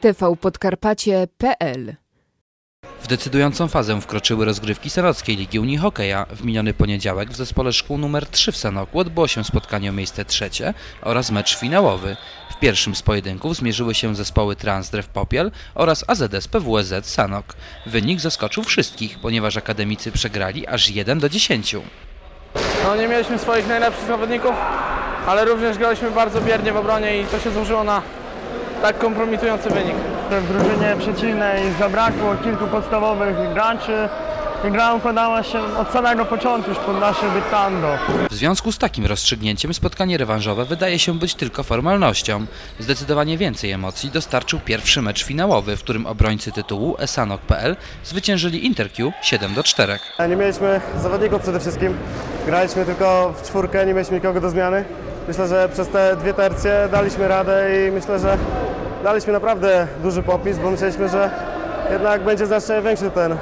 tvpodkarpacie.pl W decydującą fazę wkroczyły rozgrywki Sanockiej Ligi Unii Hokeja. W miniony poniedziałek w zespole szkół nr 3 w Sanoku odbyło się spotkanie o miejsce trzecie oraz mecz finałowy. W pierwszym z pojedynków zmierzyły się zespoły Transdrew Popiel oraz AZS PWSZ Sanok. Wynik zaskoczył wszystkich, ponieważ akademicy przegrali aż 1 do 10. No nie mieliśmy swoich najlepszych zawodników, ale również graliśmy bardzo biernie w obronie i to się złożyło na tak kompromitujący wynik. W drużynie przeciwnej zabrakło kilku podstawowych graczy i gra układała się od samego początku już pod nasze dyktando. W związku z takim rozstrzygnięciem spotkanie rewanżowe wydaje się być tylko formalnością. Zdecydowanie więcej emocji dostarczył pierwszy mecz finałowy, w którym obrońcy tytułu esanok.pl zwyciężyli Interq 7 do 4. Nie mieliśmy zawodników przede wszystkim. Graliśmy tylko w czwórkę, nie mieliśmy nikogo do zmiany. Myślę, że przez te dwie tercje daliśmy radę i myślę, że daliśmy naprawdę duży popis, bo myśleliśmy, że jednak będzie znacznie większy ten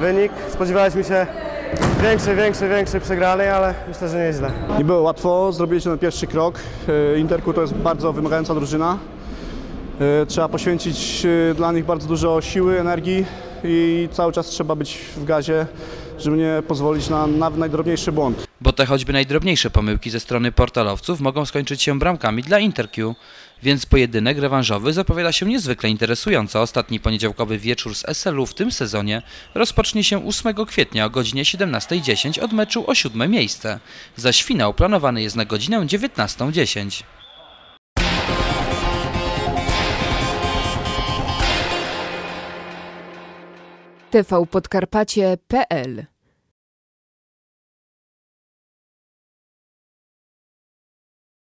wynik. Spodziewaliśmy się większej, większej, większej przegranej, ale myślę, że nieźle. Nie było łatwo, zrobiliśmy ten pierwszy krok. E, Interku to jest bardzo wymagająca drużyna. E, Trzeba poświęcić e, dla nich bardzo dużo siły, energii i cały czas trzeba być w gazie, żeby nie pozwolić na nawet najdrobniejszy błąd. Bo te choćby najdrobniejsze pomyłki ze strony portalowców mogą skończyć się bramkami dla Interq. Więc pojedynek rewanżowy zapowiada się niezwykle interesująco. Ostatni poniedziałkowy wieczór z SLU w tym sezonie rozpocznie się 8 kwietnia o godzinie 17.10 od meczu o siódme miejsce. Zaś finał planowany jest na godzinę 19.10. tvpodkarpacie.pl